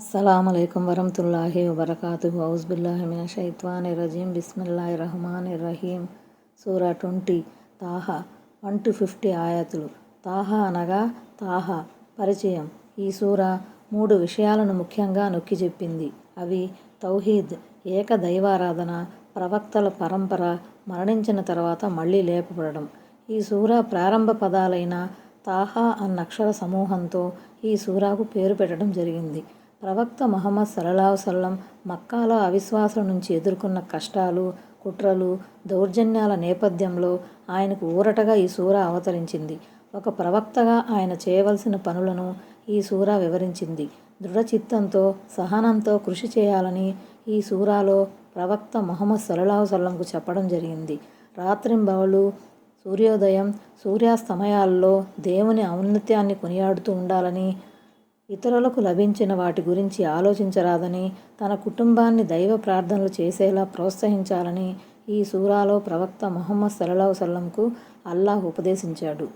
అస్సలామలైకుం వరహతుల్లాహి వబర్కాతు హౌస్ బిల్లాహిమిన షైత్వాన్ రజీం బిస్మిల్లాహి రహమాని రహీం సూరా twenty. Taha. One two fifty ఆయతులు. Taha అనగా తాహా. పరిచయం. ఈ సూర మూడు విషయాలను ముఖ్యంగా నొక్కి చెప్పింది. అవి తౌహీద్ ఏక దైవారాధన ప్రవక్తల పరంపర మరణించిన తర్వాత మళ్ళీ లేపబడడం. ఈ సూర ప్రారంభ పదాలైన తాహా అన్న అక్షర సమూహంతో ఈ సూరాకు పేరు పెట్టడం జరిగింది. ప్రవక్త మహమ్మద్ సల్లల్లాహు సల్లం మక్కాలో అవిశ్వాసం నుంచి ఎదుర్కొన్న కష్టాలు కుట్రలు దౌర్జన్యాల నేపథ్యంలో ఆయనకు ఊరటగా ఈ సూర అవతరించింది. ఒక ప్రవక్తగా ఆయన చేయవలసిన పనులను ఈ సూర వివరించింది. దృఢచిత్తంతో సహనంతో కృషి చేయాలని ఈ సూరాలో ప్రవక్త మొహమ్మద్ సల్లల్లాహు సల్లంకు చెప్పడం జరిగింది. రాత్రింబవళ్ళు సూర్యోదయం సూర్యాస్తమయాల్లో దేవుని ఔన్నత్యాన్ని కొనియాడుతూ ఉండాలని ఇతరులకు లభించిన వాటి గురించి ఆలోచించరాదని తన కుటుంబాన్ని దైవ ప్రార్థనలు చేసేలా ప్రోత్సహించాలని ఈ సూరాలో ప్రవక్త మొహమ్మద్ సల్లల్లాహు సల్లంకు అల్లాహ్ ఉపదేశించాడు.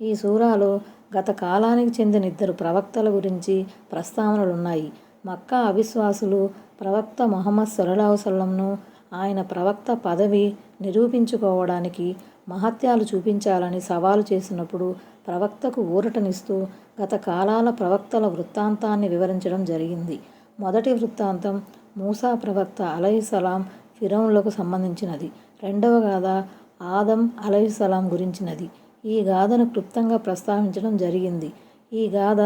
ఈ సూరాలో గత కాలానికి చెందిన ఇద్దరు ప్రవక్తల గురించి ప్రస్తావనలున్నాయి. మక్కా అవిశ్వాసులు ప్రవక్త మొహమ్మద్ సల్లల్లాహు సల్లంను ఆయన ప్రవక్త పదవి నిరూపించుకోవడానికి మహత్యాలు చూపించాలని సవాలు చేసినప్పుడు ప్రవక్తకు ఊరటనిస్తూ గత కాలాల ప్రవక్తల వృత్తాంతాన్ని వివరించడం జరిగింది. మొదటి వృత్తాంతం మూసా ప్రవక్త అలహిసలాం ఫిరౌన్లకు సంబంధించినది. రెండవ గాథ ఆదం అలహిసలాం గురించినది. ఈ గాథను క్లుప్తంగా ప్రస్తావించడం జరిగింది. ఈ గాథ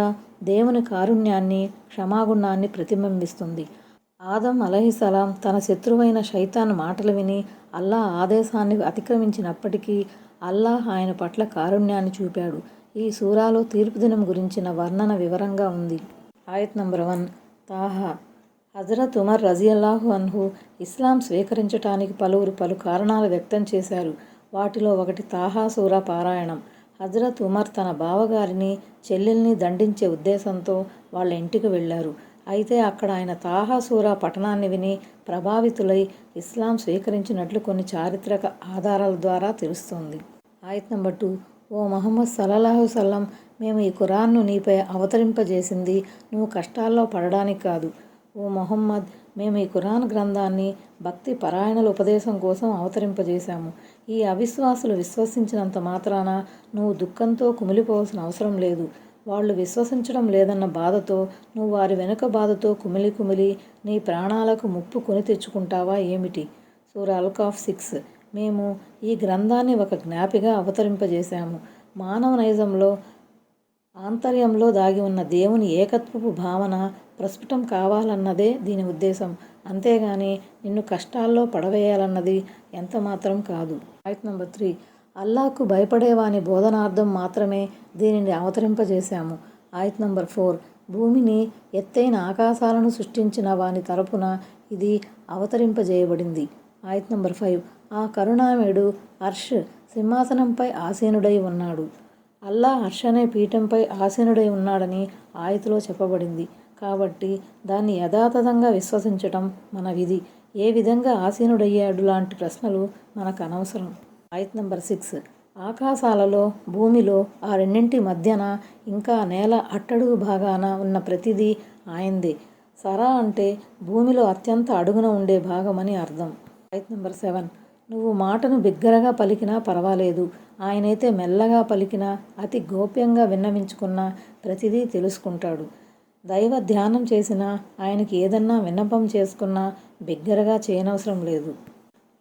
దేవుని కారుణ్యాన్ని క్షమాగుణాన్ని ప్రతిబింబిస్తుంది. ఆదం అలహిసలాం తన శత్రువైన శైతాన్ మాటలు విని అల్లాహ్ ఆదేశాన్ని అతిక్రమించినప్పటికీ అల్లాహ్ ఆయన పట్ల కారుణ్యాన్ని చూపాడు. ఈ సూరాలో తీర్పు దినం గురించిన వర్ణన వివరంగా ఉంది. ఆయత్ నంబర్ వన్ తాహా. హజరత్ ఉమర్ రజియల్లాహు అన్హు ఇస్లాం స్వీకరించటానికి పలువురు పలు కారణాలు వ్యక్తం చేశారు. వాటిలో ఒకటి తాహా సూరా పారాయణం. హజరత్ ఉమర్ తన బావగారిని చెల్లెల్ని దండించే ఉద్దేశంతో వాళ్ళ ఇంటికి వెళ్ళారు. అయితే అక్కడ ఆయన తాహా సూరా పఠనాన్ని విని ప్రభావితులై ఇస్లాం స్వీకరించినట్లు కొన్ని చారిత్రక ఆధారాల ద్వారా తెలుస్తోంది. ఆయత్ నంబర్ టూ ఓ మహమ్మద్ సల్లల్లాహు సల్లం మేము ఈ ఖురాన్ను నీపై అవతరింపజేసింది. నువ్వు కష్టాల్లో పడడానికి కాదు. ఓ మొహమ్మద్ మేము ఈ ఖురాన్ గ్రంథాన్ని భక్తి పరాయణల ఉపదేశం కోసం అవతరింపజేశాము. ఈ అవిశ్వాసులు విశ్వసించినంత మాత్రాన నువ్వు దుఃఖంతో కుమిలిపోవాల్సిన అవసరం లేదు. వాళ్ళు విశ్వసించడం లేదన్న బాధతో నువ్వు వారి వెనుక బాధతో కుమిలి కుమిలి నీ ప్రాణాలకు ముప్పు కొని తెచ్చుకుంటావా ఏమిటి? సూర అల్కాఫ్ సిక్స్. మేము ఈ గ్రంథాన్ని ఒక జ్ఞాపిగా అవతరింపజేశాము. మానవ నైజంలో ఆంతర్యంలో దాగి ఉన్న దేవుని ఏకత్వపు భావన ప్రస్ఫుటం కావాలన్నదే దీని ఉద్దేశం. అంతేగాని నిన్ను కష్టాల్లో పడవేయాలన్నది ఎంత మాత్రం కాదు. Point number three. అల్లాహ్కు భయపడేవాని బోధనార్థం మాత్రమే దీనిని అవతరింపజేశాము. ఆయత్ నంబర్ ఫోర్. భూమిని ఎత్తైన ఆకాశాలను సృష్టించిన వాని తరపున ఇది అవతరింపజేయబడింది. ఆయత్ నంబర్ ఫైవ్. ఆ కరుణామయుడు హర్ష్ సింహాసనంపై ఆసీనుడై ఉన్నాడు. అల్లా హర్ష్ అనే పీఠంపై ఆసీనుడై ఉన్నాడని ఆయతలో చెప్పబడింది. కాబట్టి దాన్ని యథాతథంగా విశ్వసించటం మన విధి. ఏ విధంగా ఆసీనుడయ్యాడు లాంటి ప్రశ్నలు మనకు అనవసరం ఆయత్ నంబర్ సిక్స్. ఆకాశాలలో భూమిలో ఆ రెండింటి మధ్యన ఇంకా నేల అట్టడుగు భాగాన ఉన్న ప్రతిదీ ఆయందే సరా అంటే భూమిలో అత్యంత అడుగున ఉండే భాగమని అర్థం. ఆయత్ నెంబర్ సెవెన్. నువ్వు మాటను బిగ్గరగా పలికినా పర్వాలేదు. ఆయనైతే మెల్లగా పలికినా అతి గోప్యంగా విన్నవించుకున్నా ప్రతిదీ తెలుసుకుంటాడు. దైవ ధ్యానం చేసినా ఆయనకి ఏదన్నా విన్నపం చేసుకున్నా బిగ్గరగా చేయనవసరం లేదు.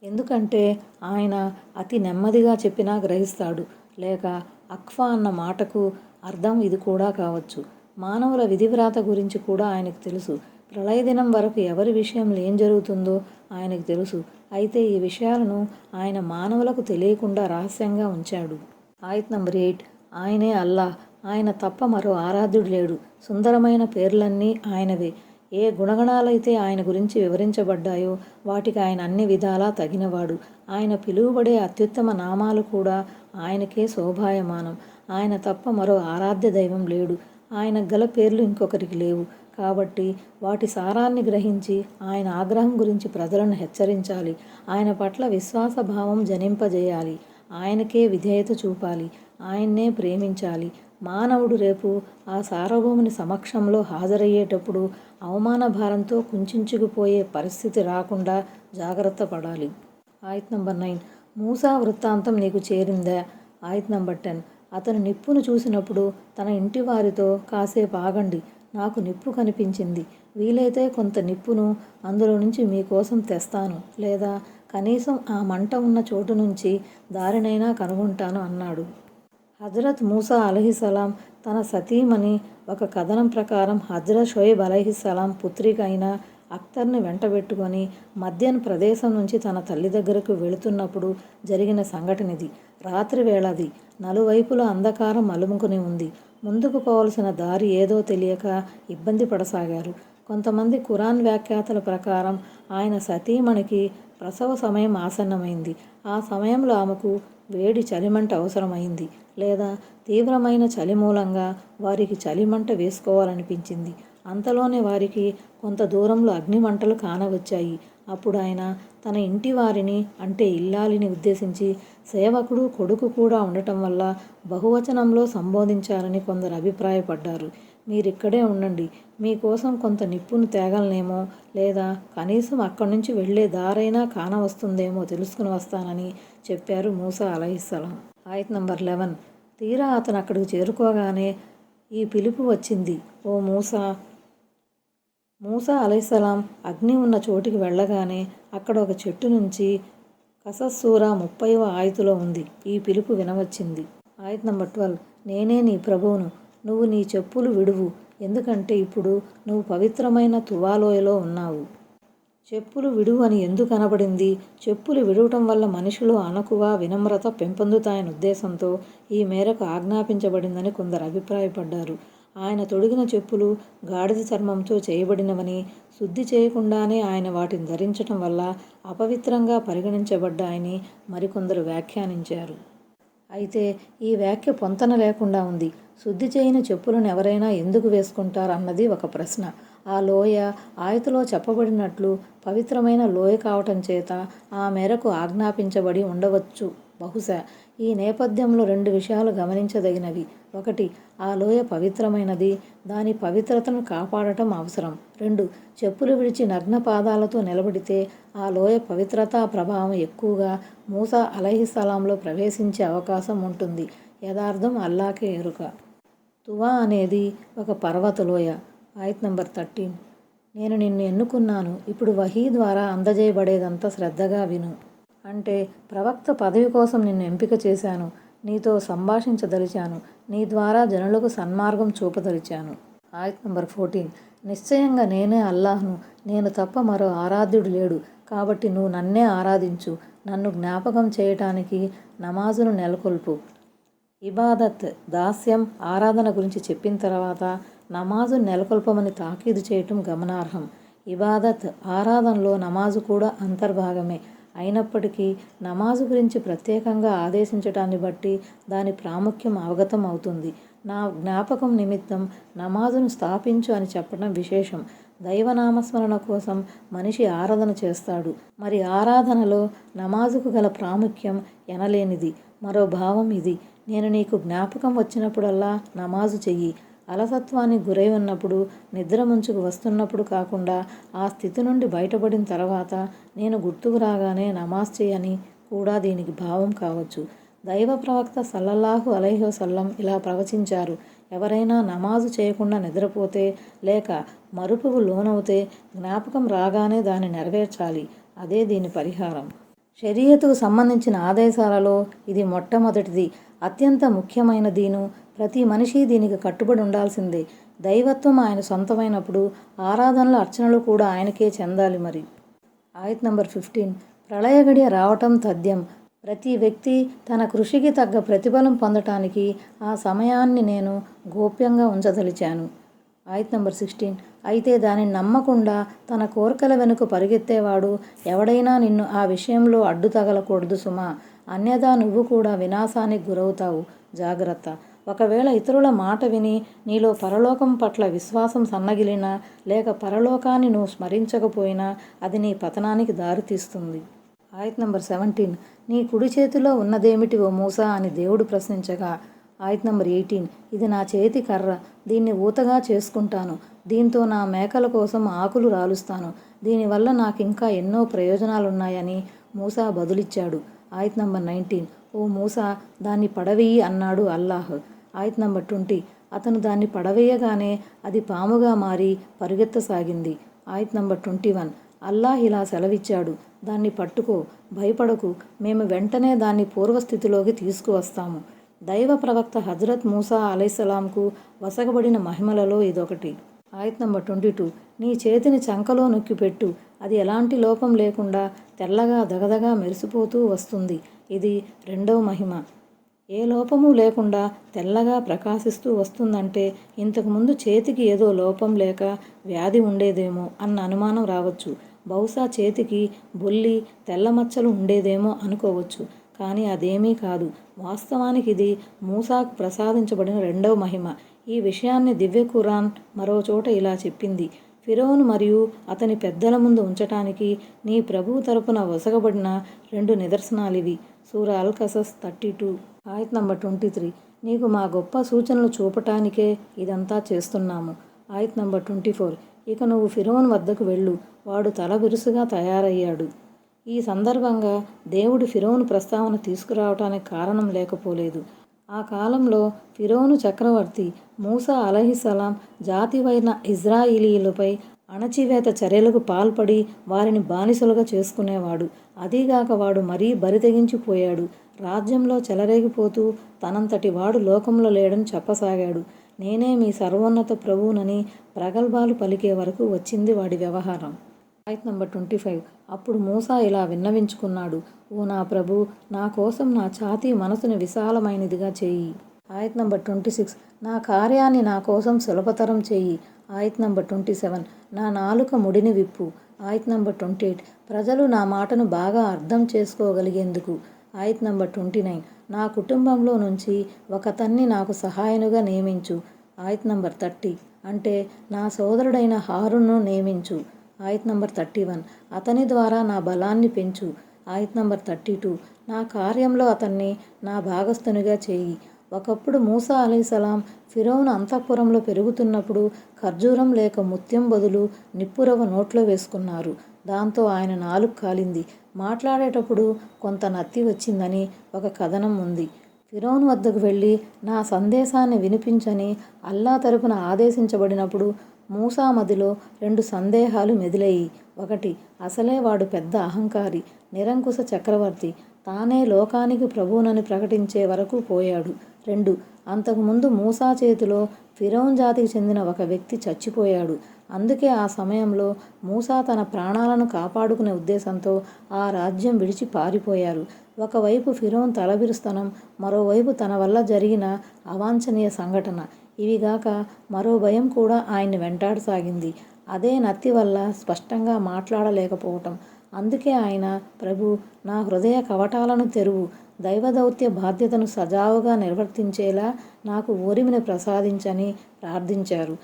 ఎందుకంటే ఆయన అతి నెమ్మదిగా చెప్పినా గ్రహిస్తాడు. లేక అక్ఫా అన్న మాటకు అర్థం ఇది కూడా కావచ్చు. మానవుల విధివ్రాత గురించి కూడా ఆయనకు తెలుసు. ప్రళయ దినం వరకు ఎవరి విషయంలో ఏం జరుగుతుందో ఆయనకు తెలుసు. అయితే ఈ విషయాలను ఆయన మానవులకు తెలియకుండా రహస్యంగా ఉంచాడు. ఆయత్ నంబర్ ఎయిట్. ఆయనే అల్లా. ఆయన తప్ప మరో ఆరాధ్యుడు లేడు. సుందరమైన పేర్లన్నీ ఆయనవే. ఏ గుణగణాలైతే ఆయన గురించి వివరించబడ్డాయో వాటికి ఆయన అన్ని విధాలా తగినవాడు. ఆయన పిలువబడే అత్యుత్తమ నామాలు కూడా ఆయనకే శోభాయమానం. ఆయన తప్ప మరో ఆరాధ్య దైవం లేడు. ఆయన గల పేర్లు ఇంకొకరికి లేవు. కాబట్టి వాటి సారాన్ని గ్రహించి ఆయన ఆగ్రహం గురించి ప్రజలను హెచ్చరించాలి. ఆయన పట్ల విశ్వాసభావం జనింపజేయాలి. ఆయనకే విధేయత చూపాలి. ఆయన్నే ప్రేమించాలి. మానవుడు రేపు ఆ సార్వభౌముని సమక్షంలో హాజరయ్యేటప్పుడు అవమాన భారంతో కుంచుకుపోయే పరిస్థితి రాకుండా జాగ్రత్త పడాలి. ఆయత్ నంబర్ నైన్. మూసా వృత్తాంతం నీకు చేరిందా? ఆయత్ నంబర్ టెన్. అతను నిప్పును చూసినప్పుడు తన ఇంటి వారితో కాసేపు ఆగండి. నాకు నిప్పు కనిపించింది. వీలైతే కొంత నిప్పును అందులో నుంచి మీకోసం తెస్తాను. లేదా కనీసం ఆ మంట ఉన్న చోటు నుంచి దారినైనా కనుగొంటాను అన్నాడు. హజరత్ మూసా అలహిసలాం తన సతీమణి ఒక కథనం ప్రకారం హజరత్ షోయబ్ అలహిసలాం పుత్రిక అయిన అఖ్తర్ని వెంటబెట్టుకొని మధ్యన ప్రదేశం నుంచి తన తల్లి దగ్గరకు వెళుతున్నప్పుడు జరిగిన సంఘటనది. రాత్రి వేళది నలువైపులా అంధకారం అలుముకుని ఉంది. ముందుకు పోవలసిన దారి ఏదో తెలియక ఇబ్బంది పడసాగారు. కొంతమంది ఖురాన్ వ్యాఖ్యాతల ప్రకారం ఆయన సతీమణికి ప్రసవ సమయం ఆసన్నమైంది. ఆ సమయంలో ఆమెకు వేడి చలిమంట అవసరమైంది. లేదా తీవ్రమైన చలి మూలంగా వారికి చలిమంట వేసుకోవాలనిపించింది. అంతలోనే వారికి కొంత దూరంలో అగ్నిమంటలు కానవచ్చాయి. అప్పుడు ఆయన తన ఇంటి వారిని అంటే ఇల్లాలిని ఉద్దేశించి సేవకుడు కొడుకు కూడా ఉండటం వల్ల బహువచనంలో సంబోధించాలని కొందరు అభిప్రాయపడ్డారు. మీరిక్కడే ఉండండి. మీకోసం కొంత నిప్పును తేగలనేమో లేదా కనీసం అక్కడి నుంచి వెళ్ళే దారైనా కానవస్తుందేమో తెలుసుకుని వస్తానని చెప్పారు మూసా అలహిస్సలం. ఆయత్ నంబర్ లెవెన్. తీరా అతను అక్కడికి చేరుకోగానే ఈ పిలుపు వచ్చింది. ఓ మూసా మూసా అలైసలాం అగ్ని ఉన్న చోటికి వెళ్ళగానే అక్కడ ఒక చెట్టు నుంచి కసస్సూర ముప్పైవ ఆయతులో ఉంది. ఈ పిలుపు వినవచ్చింది. ఆయత్ నంబర్ ట్వెల్వ్. నేనే నీ ప్రభువును. నువ్వు నీ చెప్పులు విడువు. ఎందుకంటే ఇప్పుడు నువ్వు పవిత్రమైన తువాలోయలో ఉన్నావు. చెప్పులు విడువు అని ఎందుకు అనబడింది? చెప్పులు విడవటం వల్ల మనుషులు అణకువ వినమ్రత పెంపొందుతాయని ఉద్దేశంతో ఈ మేరకు ఆజ్ఞాపించబడిందని కొందరు అభిప్రాయపడ్డారు. ఆయన తొడిగిన చెప్పులు గాడిద చర్మంతో చేయబడినవని శుద్ధి చేయకుండానే ఆయన వాటిని ధరించటం వల్ల అపవిత్రంగా పరిగణించబడ్డాయని మరికొందరు వ్యాఖ్యానించారు. అయితే ఈ వ్యాఖ్య పొంతన లేకుండా ఉంది. శుద్ధి చేయని చెప్పులను ఎవరైనా ఎందుకు వేసుకుంటారు అన్నది ఒక ప్రశ్న. ఆ లోయ ఆయతలో చెప్పబడినట్లు పవిత్రమైన లోయ కావటం చేత ఆ మేరకు ఆజ్ఞాపించబడి ఉండవచ్చు. బహుశా ఈ నేపథ్యంలో రెండు విషయాలు గమనించదగినవి. ఒకటి ఆ లోయ పవిత్రమైనది. దాని పవిత్రతను కాపాడటం అవసరం. రెండు చెప్పులు విడిచి నగ్న పాదాలతో నిలబడితే ఆ లోయ పవిత్రతా ప్రభావం ఎక్కువగా మూసా అలహిసలాంలో ప్రవేశించే అవకాశం ఉంటుంది. యథార్థం అల్లాకే ఎరుక. తువా అనేది ఒక పర్వత లోయ. ఆయత్ నంబర్ థర్టీన్. నేను నిన్ను ఎన్నుకున్నాను. ఇప్పుడు వహీ ద్వారా అందజేయబడేదంతా శ్రద్ధగా విను. అంటే ప్రవక్త పదవి కోసం నిన్ను ఎంపిక చేశాను. నీతో సంభాషించదలిచాను. నీ ద్వారా జనులకు సన్మార్గం చూపదలిచాను. ఆయత్ నంబర్ ఫోర్టీన్. నిశ్చయంగా నేనే అల్లాహ్ను. నేను తప్ప మరో ఆరాధ్యుడు లేడు. కాబట్టి నువ్వు నన్నే ఆరాధించు. నన్ను జ్ఞాపకం చేయటానికి నమాజును నెలకొల్పు. ఇబాదత్ దాస్యం ఆరాధన గురించి చెప్పిన తర్వాత నమాజు నెలకొల్పమని తాకీదు చేయటం గమనార్హం. ఇబాదత్ ఆరాధనలో నమాజు కూడా అంతర్భాగమే. అయినప్పటికీ నమాజు గురించి ప్రత్యేకంగా ఆదేశించటాన్ని బట్టి దాని ప్రాముఖ్యం అవగతం అవుతుంది. నా జ్ఞాపకం నిమిత్తం నమాజును స్థాపించు అని చెప్పడం విశేషం. దైవనామస్మరణ కోసం మనిషి ఆరాధన చేస్తాడు. మరి ఆరాధనలో నమాజుకు గల ప్రాముఖ్యం ఎనలేనిది. మరో భావం ఇది. నేను నీకు జ్ఞాపకం వచ్చినప్పుడల్లా నమాజు చెయ్యి. అలసత్వానికి గురై ఉన్నప్పుడు నిద్ర ముంచుకు వస్తున్నప్పుడు కాకుండా ఆ స్థితి నుండి బయటపడిన తర్వాత నేను గుర్తుకు రాగానే నమాజ్ చేయని కూడా దీనికి భావం కావచ్చు. దైవ ప్రవక్త సల్లల్లాహు అలైహోసల్లం ఇలా ప్రవచించారు. ఎవరైనా నమాజు చేయకుండా నిద్రపోతే లేక మరుపుకు లోనవుతే జ్ఞాపకం రాగానే దాన్ని నెరవేర్చాలి. అదే దీని పరిహారం. షరియతుకు సంబంధించిన ఆదేశాలలో ఇది మొట్టమొదటిది. అత్యంత ముఖ్యమైన దీను ప్రతి మనిషి దీనికి కట్టుబడి ఉండాల్సిందే. దైవత్వం ఆయన సొంతమైనప్పుడు ఆరాధనలు అర్చనలు కూడా ఆయనకే చెందాలి మరి. ఆయత్ నంబర్ ఫిఫ్టీన్. ప్రళయ గడియ రావటం తథ్యం. ప్రతి వ్యక్తి తన కృషికి తగ్గ ప్రతిఫలం పొందటానికి ఆ సమయాన్ని నేను గోప్యంగా ఉంచదలిచాను. ఆయత్ నంబర్ సిక్స్టీన్. అయితే దానిని నమ్మకుండా తన కోరికల వెనుక పరిగెత్తేవాడు ఎవడైనా నిన్ను ఆ విషయంలో అడ్డు తగలకూడదు సుమా. అన్యదా నువ్వు కూడా వినాశానికి గురవుతావు. జాగ్రత్త. ఒకవేళ ఇతరుల మాట విని నీలో పరలోకం పట్ల విశ్వాసం సన్నగిలినా లేక పరలోకాన్ని నువ్వు స్మరించకపోయినా అది నీ పతనానికి దారితీస్తుంది ఆయత్ నంబర్ సెవెంటీన్. నీ కుడి చేతిలో ఉన్నదేమిటి ఓ మూసా అని దేవుడు ప్రశ్నించగా ఆయత్ నంబర్ ఎయిటీన్. ఇది నా చేతి కర్ర దీన్ని ఊతగా చేసుకుంటాను. దీంతో నా మేకల కోసం ఆకులు రాలుస్తాను. దీనివల్ల నాకు ఇంకా ఎన్నో ప్రయోజనాలున్నాయని మూసా బదులిచ్చాడు. ఆయత్ నంబర్ నైన్టీన్. ఓ మూసా దాన్ని పడవేయి అన్నాడు అల్లాహ్. ఆయత్ నంబర్ ట్వంటీ అతను దాన్ని పడవేయగానే అది పాముగా మారి పరుగెత్తసాగింది. ఆయత్ నంబర్ ట్వంటీ వన్. అల్లాహ్ ఇలా సెలవిచ్చాడు. దాన్ని పట్టుకో. భయపడకు. మేము వెంటనే దాన్ని పూర్వస్థితిలోకి తీసుకువస్తాము. దైవ ప్రవక్త హజరత్ మూసా అలైసలాంకు వసగబడిన మహిమలలో ఇదొకటి. ఆయత్ నంబర్ ట్వంటీ టూ. నీ చేతిని చంకలో నొక్కిపెట్టు. అది ఎలాంటి లోపం లేకుండా తెల్లగా దగదగా మెరిసిపోతూ వస్తుంది. ఇది రెండవ మహిమ. ఏ లోపము లేకుండా తెల్లగా ప్రకాశిస్తూ వస్తుందంటే ఇంతకుముందు చేతికి ఏదో లోపం లేక వ్యాధి ఉండేదేమో అన్న అనుమానం రావచ్చు. బహుశా చేతికి బొల్లి తెల్ల మచ్చలు ఉండేదేమో అనుకోవచ్చు. కానీ అదేమీ కాదు. వాస్తవానికి ఇది మూసాకు ప్రసాదించబడిన రెండవ మహిమ. ఈ విషయాన్ని దివ్య ఖురాన్ మరో చోట ఇలా చెప్పింది. ఫిరోను మరియు అతని పెద్దల ముందు ఉంచటానికి నీ ప్రభువు తరపున వసగబడిన రెండు నిదర్శనాలివి. సూర అల్ కసస్ థర్టీ టూ. ఆయత్ నంబర్ ట్వంటీ త్రీ. నీకు మా గొప్ప సూచనలు చూపటానికే ఇదంతా చేస్తున్నాము. ఆయత్ నంబర్ ట్వంటీ ఫోర్. ఇక నువ్వు ఫిరోన్ వద్దకు వెళ్ళు. వాడు తల బిరుసుగా తయారయ్యాడు. ఈ సందర్భంగా దేవుడు ఫిరోను ప్రస్తావన తీసుకురావటానికి కారణం లేకపోలేదు. ఆ కాలంలో ఫిరోను చక్రవర్తి మూసా అలహిసలాం జాతివైన ఇజ్రాయిలీలపై అణచివేత చర్యలకు పాల్పడి వారిని బానిసలుగా చేసుకునేవాడు. అదీగాక వాడు మరీ బరితెగించిపోయాడు రాజ్యంలో చెలరేగిపోతూ తనంతటి వాడు లోకంలో లేడని చెప్పసాగాడు. నేనే మీ సర్వోన్నత ప్రభువునని ప్రగల్భాలు పలికే వరకు వచ్చింది వాడి వ్యవహారం. ఆయత్ నంబర్ ట్వంటీ ఫైవ్. అప్పుడు మూసా ఇలా విన్నవించుకున్నాడు. ఓ నా ప్రభు నా కోసం నా ఛాతీ మనసుని విశాలమైనదిగా చేయి. ఆయత్ నంబర్ ట్వంటీ సిక్స్. నా కార్యాన్ని నా కోసం సులభతరం చేయి. ఆయత్ నంబర్ ట్వంటీ సెవెన్. నా నాలుక ముడిని విప్పు. ఆయత్ నంబర్ ట్వంటీ ఎయిట్. ప్రజలు నా మాటను బాగా అర్థం చేసుకోగలిగేందుకు ఆయత్ నంబర్ ట్వంటీ నైన్. నా కుటుంబంలో నుంచి ఒకతన్ని నాకు సహాయనుగా నియమించు. ఆయత్ నంబర్ థర్టీ. అంటే నా సోదరుడైన హారును నియమించు. ఆయత్ నంబర్ థర్టీ వన్. అతని ద్వారా నా బలాన్ని పెంచు. ఆయత్ నంబర్ థర్టీ టూ. నా కార్యంలో అతన్ని నా భాగస్థునిగా చేయి. ఒకప్పుడు మూసా అలీసలాం ఫిరోన్ అంతఃపురంలో పెరుగుతున్నప్పుడు ఖర్జూరం లేక ముత్యం బదులు నిప్పురవ నోట్లో వేసుకున్నారు. దాంతో ఆయన నాలుగు కాలింది. మాట్లాడేటప్పుడు కొంత నత్తి వచ్చిందని ఒక కథనం ఉంది. ఫిరోన్ వద్దకు వెళ్ళి నా సందేశాన్ని వినిపించని అల్లా తరపున ఆదేశించబడినప్పుడు మూసా మదిలో రెండు సందేహాలు మెదిలాయి. ఒకటి అసలే వాడు పెద్ద అహంకారి నిరంకుశ చక్రవర్తి. తానే లోకానికి ప్రభువునని ప్రకటించే వరకు పోయాడు. రెండు అంతకుముందు మూసా చేతిలో ఫిరోన్ జాతికి చెందిన ఒక వ్యక్తి చచ్చిపోయాడు. అందుకే ఆ సమయంలో మూసా తన ప్రాణాలను కాపాడుకునే ఉద్దేశంతో ఆ రాజ్యం విడిచి పారిపోయారు. ఒకవైపు ఫిరోన్ తలబిరుస్తనం మరోవైపు తన వల్ల జరిగిన అవాంఛనీయ సంఘటన. ఇవిగాక మరో భయం కూడా ఆయన్ని వెంటాడసాగింది. అదే నత్తి వల్ల స్పష్టంగా మాట్లాడలేకపోవటం. అందుకే ఆయన ప్రభు నా హృదయ కవటాలను తెరువు. దైవదౌత్య బాధ్యతను సజావుగా నిర్వర్తించేలా నాకు ఓరిమిని ప్రసాదించని ప్రార్థించారు.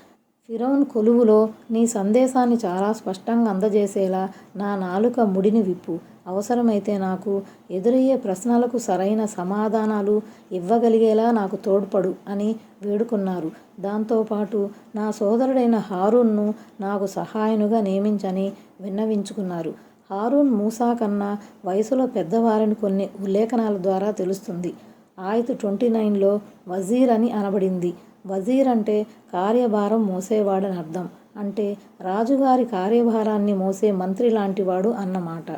ఫిరౌన్ కొలువులో నీ సందేశాన్ని చాలా స్పష్టంగా అందజేసేలా నా నాలుక ముడిని విప్పు. అవసరమైతే నాకు ఎదురయ్యే ప్రశ్నలకు సరైన సమాధానాలు ఇవ్వగలిగేలా నాకు తోడ్పడు అని వేడుకున్నారు. దాంతోపాటు నా సోదరుడైన హారూన్ను నాకు సహాయనుగా నియమించని విన్నవించుకున్నారు. హారూన్ మూసా కన్నా వయసులో పెద్దవారిని కొన్ని ఉల్లేఖనాల ద్వారా తెలుస్తుంది. ఆయత్ ట్వంటీ నైన్లో వజీర్ అని అనబడింది. వజీర్ అంటే కార్యభారం మోసేవాడని అర్థం. అంటే రాజుగారి కార్యభారాన్ని మోసే మంత్రి లాంటివాడు అన్నమాట.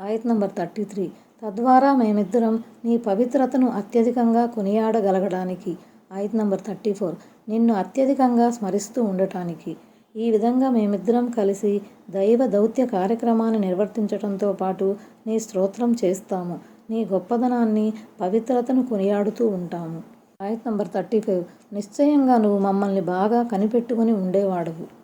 ఆయత్ నంబర్ థర్టీ త్రీ. తద్వారా మేమిద్దరం నీ పవిత్రతను అత్యధికంగా కొనియాడగలగడానికి. ఆయత్ నంబర్ థర్టీ ఫోర్. నిన్ను అత్యధికంగా స్మరిస్తూ ఉండటానికి. ఈ విధంగా మేమిద్దరం కలిసి దైవ దౌత్య కార్యక్రమాన్ని నిర్వర్తించడంతో పాటు నీ స్తోత్రం చేస్తాము. నీ గొప్పదనాన్ని పవిత్రతను కొనియాడుతూ ఉంటాము. ఆయత్ నంబర్ థర్టీ ఫైవ్. నిశ్చయంగా నువ్వు మమ్మల్ని బాగా కనిపెట్టుకుని ఉండేవాడవు.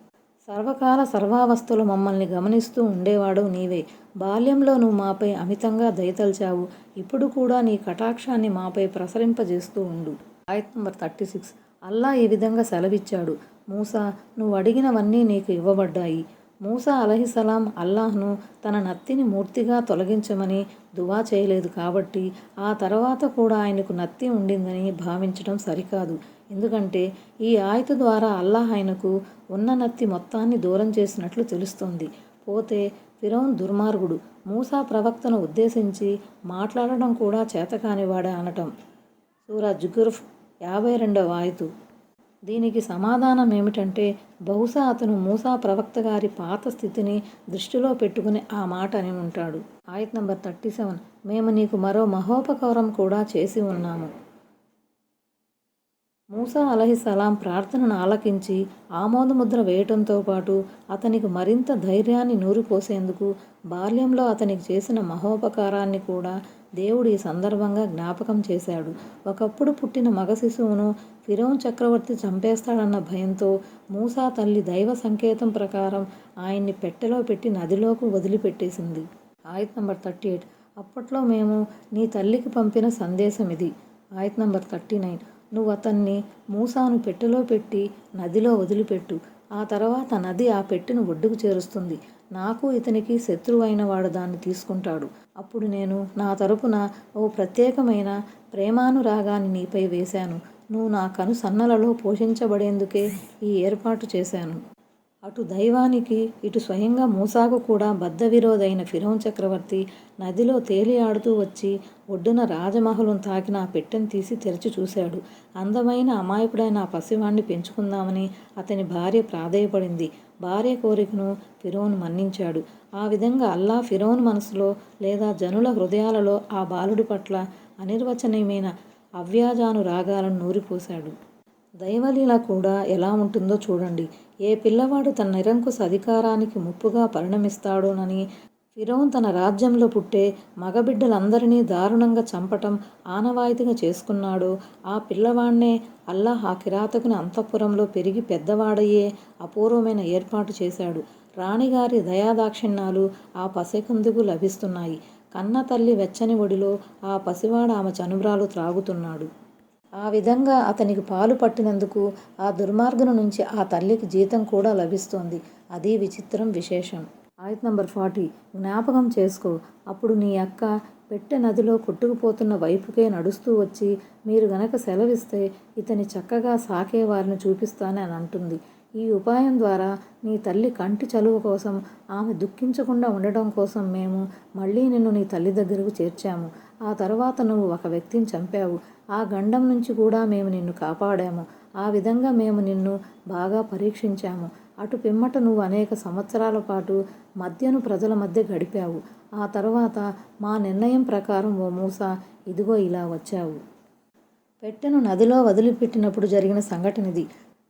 సర్వకాల సర్వావస్థలు మమ్మల్ని గమనిస్తూ ఉండేవాడు నీవే. బాల్యంలో నువ్వు మాపై అమితంగా దయతల్చావు. ఇప్పుడు కూడా నీ కటాక్షాన్ని మాపై ప్రసరింపజేస్తూ ఉండు. ఆయత్ నంబర్ థర్టీ సిక్స్. అల్లా ఈ విధంగా సెలవిచ్చాడు. మూసా నువ్వు అడిగినవన్నీ నీకు ఇవ్వబడ్డాయి. మూసా అలహిసలాం అల్లాహ్ను తన నత్తిని మూర్తిగా తొలగించమని దువా చేయలేదు కాబట్టి ఆ తర్వాత కూడా ఆయనకు నత్తి ఉండిందని భావించడం సరికాదు. ఎందుకంటే ఈ ఆయత ద్వారా అల్లాహ్ ఆయనకు ఉన్న నత్తి మొత్తాన్ని దూరం చేసినట్లు తెలుస్తోంది. పోతే ఫిరౌన్ దుర్మార్గుడు మూసా ప్రవక్తను ఉద్దేశించి మాట్లాడడం కూడా చేతకానివాడే అనటం. సూరా జుగుర్ఫ్ యాభై రెండవ ఆయతు. దీనికి సమాధానం ఏమిటంటే బహుశా అతను మూసా ప్రవక్త గారి పాత స్థితిని దృష్టిలో పెట్టుకుని ఆ మాట అని ఉంటాడు. ఆయత్ నంబర్ థర్టీ సెవెన్. మేము నీకు మరో మహోపకరం కూడా చేసి ఉన్నాము. మూసా అలహిసలాం ప్రార్థనను ఆలకించి ఆమోదముద్ర వేయటంతో పాటు అతనికి మరింత ధైర్యాన్ని నూరిపోసేందుకు బాల్యంలో అతనికి చేసిన మహోపకారాన్ని కూడా దేవుడు ఈ సందర్భంగా జ్ఞాపకం చేశాడు. ఒకప్పుడు పుట్టిన మగ శిశువును ఫిరౌన్ చక్రవర్తి చంపేస్తాడన్న భయంతో మూసా తల్లి దైవ సంకేతం ప్రకారం ఆయన్ని పెట్టెలో పెట్టి నదిలోకి వదిలిపెట్టేసింది. ఆయత్ నంబర్ థర్టీ ఎయిట్. అప్పట్లో మేము నీ తల్లికి పంపిన సందేశం ఇది. ఆయత్ నంబర్ థర్టీ నైన్. నువ్వు అతన్ని మూసాను పెట్టెలో పెట్టి నదిలో వదిలిపెట్టు. ఆ తర్వాత నది ఆ పెట్టెను ఒడ్డుకు చేరుస్తుంది. నాకు ఇతనికి శత్రువు అయిన వాడు దాన్ని తీసుకుంటాడు. అప్పుడు నేను నా తరపున ఓ ప్రత్యేకమైన ప్రేమానురాగాన్ని నీపై వేశాను. నువ్వు నా కను సన్నలలో పోషించబడేందుకే ఈ ఏర్పాటు చేశాను. అటు దైవానికి ఇటు స్వయంగా మూసాకు కూడా బద్ధ విరోధైన ఫిరోన్ చక్రవర్తి నదిలో తేలి ఆడుతూ వచ్చి ఒడ్డున రాజమహలను తాకిన ఆ పెట్టెను తీసి తెరచి చూశాడు. అందమైన అమాయకుడైన ఆ పసివాణ్ణి పెంచుకుందామని అతని భార్య ప్రాధేయపడింది. భార్య కోరికను ఫిరోన్ మన్నించాడు. ఆ విధంగా అల్లా ఫిరోన్ మనసులో లేదా జనుల హృదయాలలో ఆ బాలుడి పట్ల అనిర్వచనీయమైన అవ్యాజాను రాగాలను నూరిపోశాడు. దైవలీల కూడా ఎలా ఉంటుందో చూడండి. ఏ పిల్లవాడు తన నిరంకుశ అధికారానికి ముప్పుగా పరిణమిస్తాడోనని ఫిరోన్ తన రాజ్యంలో పుట్టే మగబిడ్డలందరినీ దారుణంగా చంపటం ఆనవాయితీగా చేసుకున్నాడు. ఆ పిల్లవాణ్ణే అల్లాహ్ ఆ కిరాతకుని అంతఃపురంలో పెరిగి పెద్దవాడయ్యే అపూర్వమైన ఏర్పాటు చేశాడు. రాణిగారి దయాదాక్షిణ్యాలు ఆ పసెకందుకు లభిస్తున్నాయి. కన్న తల్లి వెచ్చని ఒడిలో ఆ పసివాడు ఆమె చనుబ్రాలు త్రాగుతున్నాడు. ఆ విధంగా అతనికి పాలు పట్టినందుకు ఆ దుర్మార్గుల నుంచి ఆ తల్లికి జీతం కూడా లభిస్తోంది. అది విచిత్రం విశేషం. ఆయత్ నంబర్ ఫార్టీ. జ్ఞాపకం చేసుకో. అప్పుడు నీ అక్క పెట్టె నదిలో కొట్టుకుపోతున్న వైపుకే నడుస్తూ వచ్చి మీరు గనక సెలవిస్తే ఇతని చక్కగా సాకే వారిని చూపిస్తానని అంటుంది. ఈ ఉపాయం ద్వారా నీ తల్లి కంటి చలువ కోసం ఆమె దుఃఖించకుండా ఉండడం కోసం మేము మళ్ళీ నిన్ను నీ తల్లి దగ్గరకు చేర్చాము. ఆ తర్వాత నువ్వు ఒక వ్యక్తిని చంపావు. ఆ గండం నుంచి కూడా మేము నిన్ను కాపాడాము. ఆ విధంగా మేము నిన్ను బాగా పరీక్షించాము. అటు పిమ్మట నువ్వు అనేక సంవత్సరాల పాటు మధ్యను ప్రజల మధ్య గడిపావు. ఆ తర్వాత మా నిర్ణయం ప్రకారం ఓ మూస ఇదిగో ఇలా వచ్చావు. పెట్టెను నదిలో వదిలిపెట్టినప్పుడు జరిగిన సంఘటనది.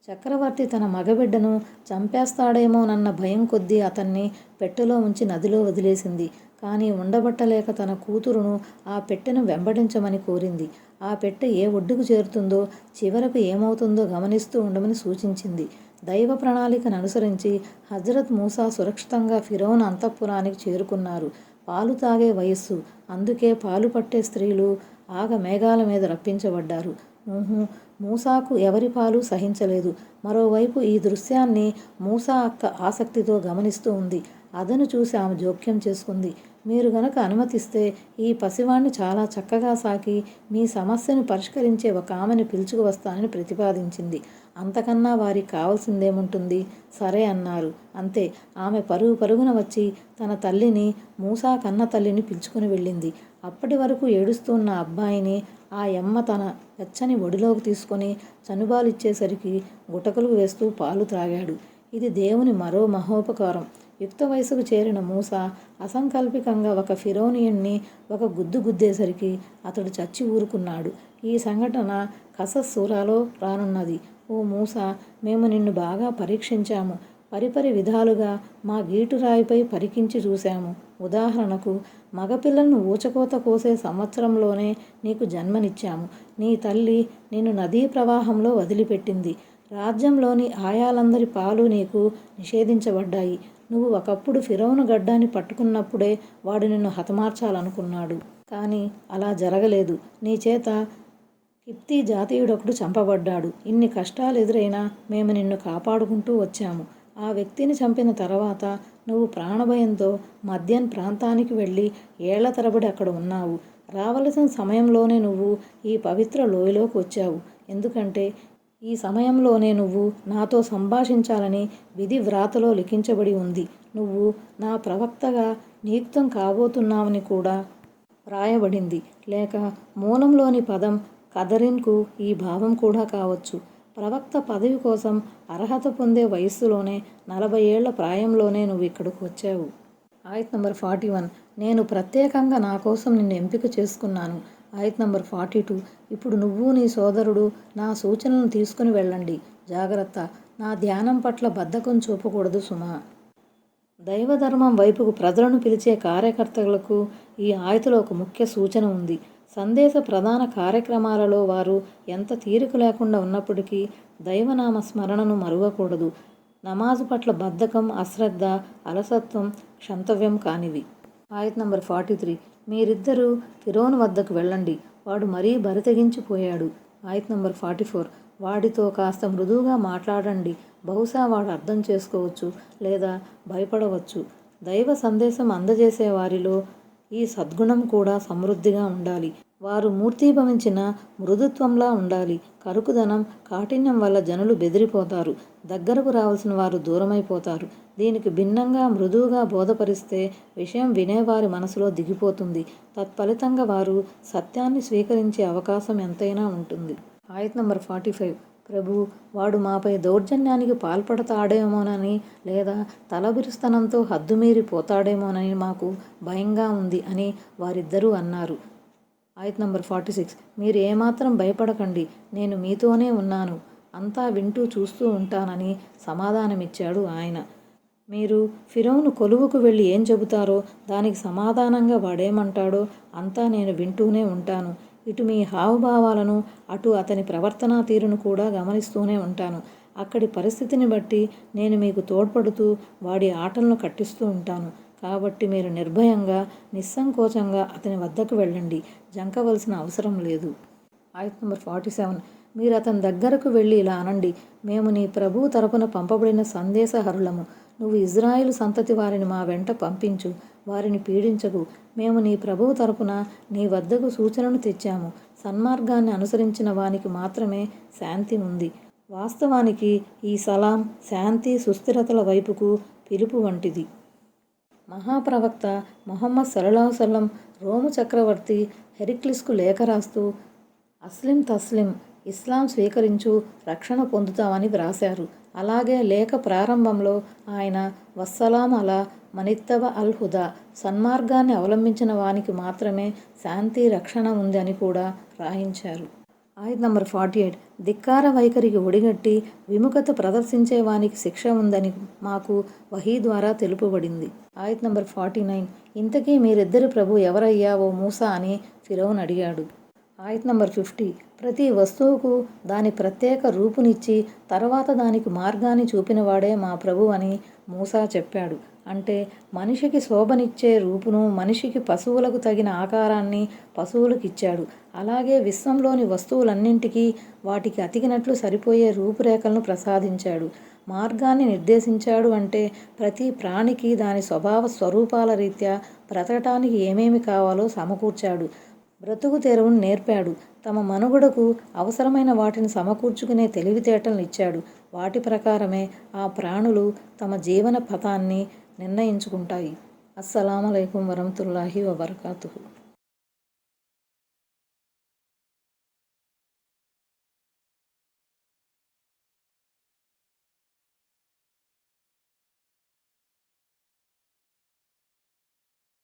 చక్రవర్తి తన మగబిడ్డను చంపేస్తాడేమోనన్న భయం కొద్దీ అతన్ని పెట్టెలో ఉంచి నదిలో వదిలేసింది. కానీ ఉండబట్టలేక తన కూతురును ఆ పెట్టెను వెంబడించమని కోరింది. ఆ పెట్టె ఏ ఒడ్డుకు చేరుతుందో చివరకు ఏమవుతుందో గమనిస్తూ ఉండమని సూచించింది. దైవ ప్రణాళికను అనుసరించి హజరత్ మూసా సురక్షితంగా ఫిరోన్ అంతఃపురానికి చేరుకున్నారు. పాలు తాగే వయస్సు. అందుకే పాలు పట్టే స్త్రీలు ఆగ మేఘాల మీద రప్పించబడ్డారు. మూసాకు ఎవరి పాలు సహించలేదు. మరోవైపు ఈ దృశ్యాన్ని మూసా అక్క ఆసక్తితో గమనిస్తూ ఉంది. అదను చూసి ఆమె జోక్యం చేసుకుంది. మీరు గనక అనుమతిస్తే ఈ పసివాణ్ణి చాలా చక్కగా సాకి మీ సమస్యను పరిష్కరించే ఒక ఆమెను పిలుచుకు వస్తానని ప్రతిపాదించింది. అంతకన్నా వారికి కావాల్సిందేముంటుంది? సరే అన్నారు. అంతే. ఆమె పరుగు పరుగున వచ్చి తన తల్లిని మూసా కన్న తల్లిని పిలుచుకుని వెళ్ళింది. అప్పటి వరకు ఏడుస్తున్న అబ్బాయిని ఆ యమ్మ తన వెచ్చని ఒడిలోకి తీసుకొని చనుబాలిచ్చేసరికి గుటకలు వేస్తూ పాలు త్రాగాడు. ఇది దేవుని మరో మహోపకారం. యుక్త వయసుకు చేరిన మూస అసంకల్పికంగా ఒక ఫిరోనియన్ని ఒక గుద్దు గుద్దేసరికి అతడు చచ్చి ఊరుకున్నాడు. ఈ సంఘటన కసస్సూరాలో రానున్నది. ఓ మూస మేము నిన్ను బాగా పరీక్షించాము. పరిపరి విధాలుగా మా గీటురాయిపై పరికించి చూశాము. ఉదాహరణకు మగపిల్లలను ఊచకోత కోసే సంవత్సరంలోనే నీకు జన్మనిచ్చాము. నీ తల్లి నిన్ను నదీ ప్రవాహంలో వదిలిపెట్టింది. రాజ్యంలోని ఆయాలందరి పాలు నీకు నిషేధించబడ్డాయి. నువ్వు ఒకప్పుడు ఫిరౌను గడ్డాన్ని పట్టుకున్నప్పుడే వాడు నిన్ను హతమార్చాలనుకున్నాడు. కానీ అలా జరగలేదు. నీ చేత కిప్తీ జాతీయుడొకడు చంపబడ్డాడు. ఇన్ని కష్టాలు ఎదురైనా మేము నిన్ను కాపాడుకుంటూ వచ్చాము. ఆ వ్యక్తిని చంపిన తర్వాత నువ్వు ప్రాణభయంతో మద్యన్ ప్రాంతానికి వెళ్ళి ఏళ్ళ తరబడి అక్కడ ఉన్నావు. రావలసిన సమయంలోనే నువ్వు ఈ పవిత్ర లోయలోకి వచ్చావు. ఎందుకంటే ఈ సమయంలోనే నువ్వు నాతో సంభాషించాలని విధి వ్రాతలో లిఖించబడి ఉంది. నువ్వు నా ప్రవక్తగా నియుక్తం కాబోతున్నావని కూడా వ్రాయబడింది. లేక మూలంలోని పదం కథరిన్కు ఈ భావం కూడా కావచ్చు. ప్రవక్త పదవి కోసం అర్హత పొందే వయస్సులోనే నలభై ఏళ్ళ ప్రాయంలోనే నువ్వు ఇక్కడికి వచ్చావు. ఆయత్ నంబర్ ఫార్టీ వన్. నేను ప్రత్యేకంగా నా కోసం నిన్ను ఎంపిక చేసుకున్నాను. ఆయత్ నంబర్ ఫార్టీ టూ. ఇప్పుడు నువ్వు నీ సోదరుడు నా సూచనలను తీసుకుని వెళ్ళండి. జాగ్రత్త. నా ధ్యానం పట్ల బద్ధకం చూపకూడదు సుమా. దైవధర్మం వైపుకు ప్రజలను పిలిచే కార్యకర్తలకు ఈ ఆయతలో ఒక ముఖ్య సూచన ఉంది. సందేశ ప్రధాన కార్యక్రమాలలో వారు ఎంత తీరిక లేకుండా ఉన్నప్పటికీ దైవనామ స్మరణను మరువకూడదు. నమాజు పట్ల బద్ధకం అశ్రద్ధ అలసత్వం క్షంతవ్యం కానివి. ఆయత్ నంబర్ ఫార్టీ త్రీ. మీరిద్దరూ ఫిరోన్ వద్దకు వెళ్ళండి. వాడు మరీ బరితెగించిపోయాడు. ఆయత్ నంబర్ ఫార్టీ ఫోర్. వాడితో కాస్త మృదువుగా మాట్లాడండి. బహుశా వాడు అర్థం చేసుకోవచ్చు లేదా భయపడవచ్చు. దైవ సందేశం అందజేసే వారిలో ఈ సద్గుణం కూడా సమృద్ధిగా ఉండాలి. వారు మూర్తీభవించిన మృదుత్వంలా ఉండాలి. కరుకుదనం కాఠిన్యం వల్ల జనులు బెదిరిపోతారు. దగ్గరకు రావాల్సిన వారు దూరమైపోతారు. దీనికి భిన్నంగా మృదువుగా బోధపరిస్తే విషయం వినేవారి మనసులో దిగిపోతుంది. తత్ఫలితంగా వారు సత్యాన్ని స్వీకరించే అవకాశం ఎంతైనా ఉంటుంది. ఆయత్ నంబర్ ఫార్టీ ఫైవ్. ప్రభు వాడు మాపై దౌర్జన్యానికి పాల్పడతాడేమోనని లేదా తలబిరుస్తనంతో హద్దుమీరి పోతాడేమోనని మాకు భయంగా ఉంది అని వారిద్దరూ అన్నారు. ఆయత్ నంబర్ ఫార్టీ సిక్స్. మీరు ఏమాత్రం భయపడకండి నేను మీతోనే ఉన్నాను. అంతా వింటూ చూస్తూ ఉంటానని సమాధానమిచ్చాడు ఆయన. మీరు ఫిరౌను కొలువుకు వెళ్ళి ఏం చెబుతారో దానికి సమాధానంగా వాడేమంటాడో అంతా నేను వింటూనే ఉంటాను. ఇటు మీ హావభావాలను అటు అతని ప్రవర్తనా తీరును కూడా గమనిస్తూనే ఉంటాను. అక్కడి పరిస్థితిని బట్టి నేను మీకు తోడ్పడుతూ వాడి ఆటలను కట్టిస్తూ ఉంటాను. కాబట్టి మీరు నిర్భయంగా నిస్సంకోచంగా అతని వద్దకు వెళ్ళండి. జంకవలసిన అవసరం లేదు. ఆయత్ నెంబర్ ఫార్టీ సెవెన్. మీరు అతని దగ్గరకు వెళ్ళి ఇలా అనండి. మేము నీ ప్రభువు తరపున పంపబడిన సందేశహరులము. నువ్వు ఇజ్రాయిల్ సంతతి వారిని మా వెంట పంపించు. వారిని పీడించకు. మేము నీ ప్రభువు తరపున నీ వద్దకు సూచనను తెచ్చాము. సన్మార్గాన్ని అనుసరించిన వానికి మాత్రమే శాంతి ఉంది. వాస్తవానికి ఈ సలాం శాంతి సుస్థిరతల వైపుకు పిలుపు వంటిది. మహాప్రవక్త మొహమ్మద్ సల్లాహుసల్లం రోము చక్రవర్తి హెరిక్లిస్కు లేఖ రాస్తూ అస్లిం తస్లిం ఇస్లాం స్వీకరించు రక్షణ పొందుతామని వ్రాశారు. అలాగే లేఖ ప్రారంభంలో ఆయన వస్సలాం అలా మనిత్తవ అల్ హుదా సన్మార్గాన్ని అవలంబించిన వానికి మాత్రమే శాంతి రక్షణ ఉంది అని కూడా రాయించారు. ఆయత్ నంబర్ ఫార్టీ ఎయిట్. ధిక్కార వైఖరికి ఒడిగట్టి విముఖత ప్రదర్శించే వానికి శిక్ష ఉందని మాకు వహీ ద్వారా తెలుపబడింది. ఆయత్ నంబర్ ఫార్టీ నైన్. ఇంతకీ మీరిద్దరు ప్రభు ఎవరయ్యా ఓ మూసా అని ఫిరౌన్ అడిగాడు. ఆయత్ నంబర్ ఫిఫ్టీ. ప్రతి వస్తువుకు దాని ప్రత్యేక రూపునిచ్చి తర్వాత దానికి మార్గాన్ని చూపినవాడే మా ప్రభు అని మూసా చెప్పాడు. అంటే మనిషికి శోభనిచ్చే రూపును మనిషికి పశువులకు తగిన ఆకారాన్ని పశువులకు ఇచ్చాడు అలాగే విశ్వంలోని వస్తువులన్నింటికీ వాటికి అతికినట్లు సరిపోయే రూపురేఖలను ప్రసాదించాడు. మార్గాన్ని నిర్దేశించాడు అంటే ప్రతి ప్రాణికి దాని స్వభావ స్వరూపాల రీత్యా బ్రతకటానికి ఏమేమి కావాలో సమకూర్చాడు. బ్రతుకు తెరువును నేర్పాడు. తమ మనుగడకు అవసరమైన వాటిని సమకూర్చుకునే తెలివితేటలను ఇచ్చాడు. వాటి ప్రకారమే ఆ ప్రాణులు తమ జీవన పథాన్ని నిర్ణయించుకుంటాయి. అస్సలామలైకుం వరహతుల్లాహి వబర్కాతుహు.